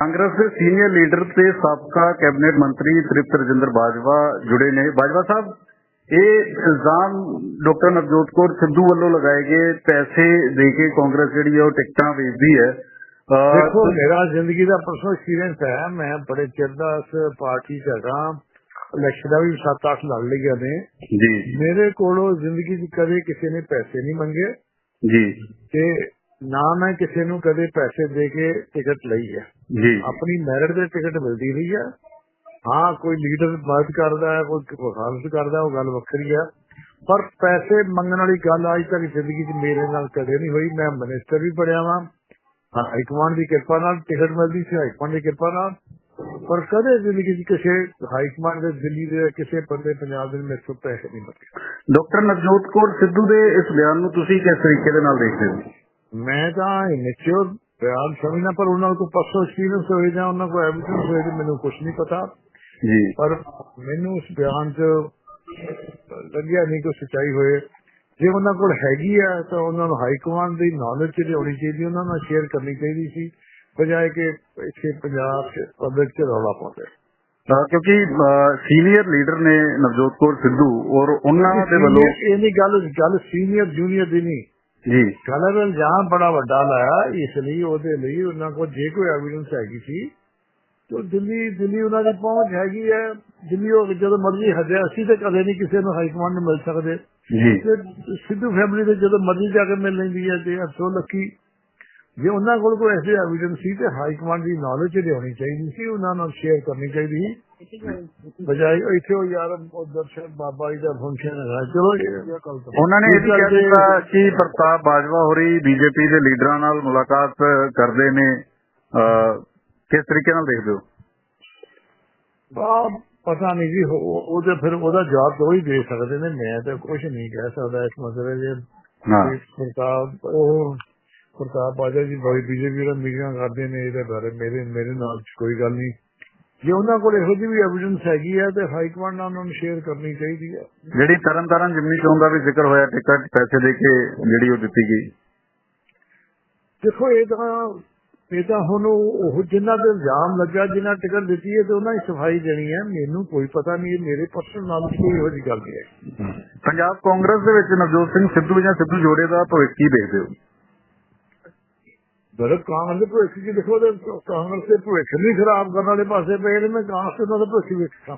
ਕਾਂਗਰਸ ਦੇ senior leader ਤੇ ਸਾਬਕਾ ਕੈਬਨਿਟ ਮੰਤਰੀ ਤ੍ਰਿਪਤ ਰਜਿੰਦਰ ਬਾਜਵਾ ਜੁੜੇ ਨੇ। ਬਾਜਵਾ ਸਾਹਿਬ ਇਹ ਇਲਜ਼ਾਮ ਡਾਕਟਰ ਨਵਜੋਤ ਕੌਰ ਸਿੱਧੂ ਵੱਲੋਂ ਲਗਾਏ ਗਏ ਪੈਸੇ ਦੇ ਕੇ ਕਾਂਗਰਸ ਜਿਹੜੀ ਹੈ ਉਹ ਟਿਕਟਾਂ ਵੇਚਦੀ ਹੈ। ਦੇਖੋ ਮੇਰਾ ਜ਼ਿੰਦਗੀ ਦਾ ਪਰਸਨਲ ਐਕਸਪੀਰੀਅੰਸ ਹੈ। ਮੈਂ ਬੜੇ ਚਿਰ ਦਾ ਇਸ ਪਾਰਟੀ 'ਚ ਹੈਗਾ। ਇਲੈਕਸ਼ਨ ਦਾ ਵੀ 7-8 ਲੜ ਲਈਆਂ ਨੇ ਜੀ। ਮੇਰੇ ਕੋਲੋਂ ਜ਼ਿੰਦਗੀ 'ਚ ਕਦੇ ਕਿਸੇ ਨੇ ਪੈਸੇ ਨਹੀਂ ਮੰਗੇ। ਜੀ। ਤੇ ਨਾ ਮੈਂ ਕਿਸੇ ਨੂੰ ਕਦੇ ਪੈਸੇ ਦੇ ਕੇ ਟਿਕਟ ਲਈ ਹੈ ਜੀ। ਆਪਣੀ ਮੈਰਿਟ ਦੇ ਟਿਕਟ ਮਿਲਦੀ ਰਹੀ ਹੈ ਹਾਂ ਕੋਈ ਲੀਡਰ ਮਦਦ ਕਰਦਾ ਹੈ ਕੋਈ ਵਕਾਲਤ ਕਰਦਾ ਉਹ ਗੱਲ ਵੱਖਰੀ ਹੈ ਪਰ ਪੈਸੇ ਮੰਗਣ ਵਾਲੀ ਗੱਲ ਅੱਜ ਤੱਕ ਜ਼ਿੰਦਗੀ 'ਚ ਮੇਰੇ ਨਾਲ ਕਦੇ ਨਹੀਂ ਹੋਈ। ਮੈਂ ਮਿਨਿਸਟਰ ਵੀ ਬਣਿਆ ਵਾਂ। ਹਾਈ ਕਮਾਂਡ ਦੀ ਕਿਰਪਾ ਨਾਲ ਟਿਕਟ ਮਿਲਦੀ ਸੀ ਹਾਈ ਕਮਾਂਡ ਦੀ ਕਿਰਪਾ ਨਾਲ। ਪਰ ਕਦੇ ਜ਼ਿੰਦਗੀ 'ਚ ਕਿਸੇ ਹਾਈ ਕਮਾਂਡ ਦੇ ਦਿੱਲੀ ਦੇ ਕਿਸੇ ਬੰਦੇ ਪੰਜਾਬ ਦੇ ਮੇਰੇ ਤੋਂ ਪੈਸੇ ਨਹੀਂ ਮੰਗੇ। ਡਾਕਟਰ ਨਵਜੋਤ ਕੌਰ ਸਿੱਧੂ ਦੇ ਇਸ ਬਿਆਨ ਨੂੰ ਤੁਸੀਂ ਕਿਸ ਤਰੀਕੇ ਦੇ ਨਾਲ ਦੇਖਦੇ ਹੋ? ਮੈਂ ਤਾਂ ਇਨਚਿਓਰ ਬਿਆਨ ਸਮਝਣਾ ਪਰ ਉਹਨਾਂ ਕੋਲ ਪਰਸਨਲ ਐਕਸਪੀਰੀਅੰਸ ਹੋਏ ਜਾਂ ਉਹਨਾਂ ਕੋਲ ਐਵੀਡੈਂਸ ਹੋਏ ਤੇ ਮੈਨੂੰ ਕੁਝ ਨਹੀਂ ਪਤਾ। ਜੀ। ਪਰ ਮੈਨੂੰ ਉਸ ਬਿਆਨ 'ਚ ਲੱਗਿਆ ਨਹੀਂ ਕਿ ਸੱਚਾਈ ਹੋਏ। ਜੇ ਉਹਨਾਂ ਕੋਲ ਹੈਗੀ ਆ ਤਾਂ ਉਹਨਾਂ ਨੂੰ ਹਾਈ ਕਮਾਂਡ ਦੀ ਨੌਲੇਜ ਜਿਹੜੀ ਹੋਣੀ ਚਾਹੀਦੀ ਉਹਨਾਂ ਨਾਲ ਸ਼ੇਅਰ ਕਰਨੀ ਚਾਹੀਦੀ ਸੀ ਬਜਾਏ ਕਿ ਇੱਥੇ ਪੰਜਾਬ 'ਚ ਪਬਲਿਕ 'ਚ ਰੌਲਾ ਪਾਉਂਦੇ ਕਿਉਂਕਿ ਸੀਨੀਅਰ ਲੀਡਰ ਨੇ ਨਵਜੋਤ ਕੌਰ ਸਿੱਧੂ ਔਰ ਉਹਨਾਂ ਦੇ ਵੱਲੋਂ ਇਹ ਨਹੀਂ ਗੱਲ ਗੱਲ ਸੀਨੀਅਰ ਜੂਨੀਅਰ ਦੀ ਨਹੀਂ। ਜੀ। ਦਾ ਇਲਜ਼ਾਮ ਬੜਾ ਵੱਡਾ ਲਾਇਆ ਇਸ ਲਈ ਉਹਦੇ ਲਈ ਉਹਨਾਂ ਕੋਲ ਜੇ ਕੋਈ ਐਵੀਡੈਂਸ ਹੈਗੀ ਸੀ ਤੇ ਦਿੱਲੀ ਦਿੱਲੀ ਉਹਨਾਂ ਦੀ ਪਹੁੰਚ ਹੈਗੀ ਹੈ। ਦਿੱਲੀ ਉਹ ਜਦੋਂ ਮਰਜ਼ੀ ਹਜੇ ਅਸੀਂ ਤੇ ਕਦੇ ਨਹੀਂ ਕਿਸੇ ਨੂੰ ਹਾਈ ਕਮਾਂਡ ਮਿਲ ਸਕਦੇ। ਜੀ। ਸਿੱਧੂ ਫੈਮਿਲੀ ਦੇ ਜਦੋਂ ਮਰਜ਼ੀ ਜਾ ਕੇ ਮਿਲ ਲੈਂਦੀ ਹੈ ਤੇ ਅਫਸੋ ਲੱਕੀ ਜੇ ਉਹਨਾਂ ਕੋਲ ਕੋਈ ਐਸੇ ਐਵੀਡੈਂਸ ਸੀ ਤੇ ਹਾਈ ਕਮਾਂਡ ਦੀ ਨੌਲੇਜ ਹੋਣੀ ਚਾਹੀਦੀ ਸੀ ਉਹਨਾਂ ਨਾਲ ਸ਼ੇਅਰ ਕਰਨੀ ਚਾਹੀਦੀ ਸੀ। ਬਜਾਏ ਇੱਥੇ ਉਹ ਯਾਰ ਉਹ ਦਰਸ਼ਨ ਬਾਬਾ ਜੀ ਦਾ ਫੰਕਸ਼ਨ ਹੈਗਾ। ਚਲੋ ਤਾਂ। ਉਹਨਾਂ ਨੇ ਇਹ ਵੀ ਕਿਹਾ ਕਿ ਪ੍ਰਤਾਪ ਬਾਜਵਾ ਹੋਰੀ ਬੀਜੇਪੀ ਦੇ ਲੀਡਰਾਂ ਨਾਲ ਮੁਲਾਕਾਤ ਕਰਦੇ ਨੇ। ਕਿਸ ਤਰੀਕੇ ਨਾਲ ਦੇਖਦੇ ਹੋ? ਪਤਾ ਨਹੀਂ ਜੀ ਉਹ- ਉਹਦੇ ਫਿਰ ਉਹਦਾ ਜਵਾਬ ਤਾਂ ਉਹੀ ਦੇ ਸਕਦੇ ਨੇ। ਮੈਂ ਤਾਂ ਕੁਝ ਨਹੀਂ ਕਹਿ ਸਕਦਾ ਇਸ ਮਸਲੇ ਦੇ। ਹਾਂ। ਪ੍ਰਤਾਪ ਉਹ ਪ੍ਰਤਾਪ ਬਾਜਾ ਜੀ ਬੜੀ ਬੀਜੇਪੀ ਦਾ ਮੀਟਿੰਗਾਂ ਕਰਦੇ ਨੇ ਇਹਦੇ ਬਾਰੇ ਮੇਰੇ ਮੇਰੇ ਨਾਲ ਕੋਈ ਗੱਲ ਨਹੀਂ। ਜੇ ਉਹਨਾਂ ਕੋਲ ਇਹੋ ਜਿਹੀ ਵੀ ਐਵੀਡੈਂਸ ਹੈਗੀ ਹੈ ਤੇ ਹਾਈ ਕਮਾਂਡ ਨਾਲ ਉਹਨਾਂ ਨੂੰ ਸ਼ੇਅਰ ਕਰਨੀ ਚਾਹੀਦੀ ਹੈ। ਜਿਹੜੀ ਤਰਨਤਾਰਨ ਜਿਮਨੀ ਚੋਣ ਦਾ ਵੀ ਜ਼ਿਕਰ ਹੋਇਆ ਟਿਕਟ ਪੈਸੇ ਦੇ ਕੇ ਜਿਹੜੀ ਉਹ ਦਿੱਤੀ ਗਈ। ਦੇਖੋ ਇਹ ਤਾਂ ਇਹ ਤਾਂ ਹੁਣ ਉਹ ਉਹ ਜਿਨ੍ਹਾਂ ਦੇ ਇਲਜ਼ਾਮ ਲੱਗਾ ਜਿਨ੍ਹਾਂ ਟਿਕਟ ਦਿੱਤੀ ਹੈ ਤੇ ਉਹਨਾਂ ਦੀ ਸਫ਼ਾਈ ਦੇਣੀ ਹੈ। ਮੈਨੂੰ ਕੋਈ ਪਤਾ ਨਹੀਂ ਇਹ ਮੇਰੇ ਪਰਸਨਲ ਨਾਲ ਕੋਈ ਇਹੋ ਜਿਹੀ ਗੱਲ ਨਹੀਂ ਹੈ। ਪੰਜਾਬ ਕਾਂਗਰਸ ਦੇ ਵਿੱਚ ਨਵਜੋਤ ਸਿੰਘ ਸਿੱਧੂ ਜਾਂ ਸਿੱਧੂ ਜੋੜੇ ਦਾ ਭਵਿੱਖ ਕੀ ਦੇਖਦੇ ਹੋ? ਮੇਰੇ ਕਾਂਗਰਸ ਦੇ ਭਵਿੱਖ ਕੀ ਦੇਖੋ ਤੇ ਕਾਂਗਰਸ ਦੇ ਭਵਿੱਖ ਨਹੀਂ ਖਰਾਬ ਕਰਨ ਵਾਲੇ ਪਾਸੇ ਪਏ ਨੇ, ਮੈਂ ਕਾਂਗਰਸ ਦਾ ਭਵਿੱਖ ਵੇਖਾਂ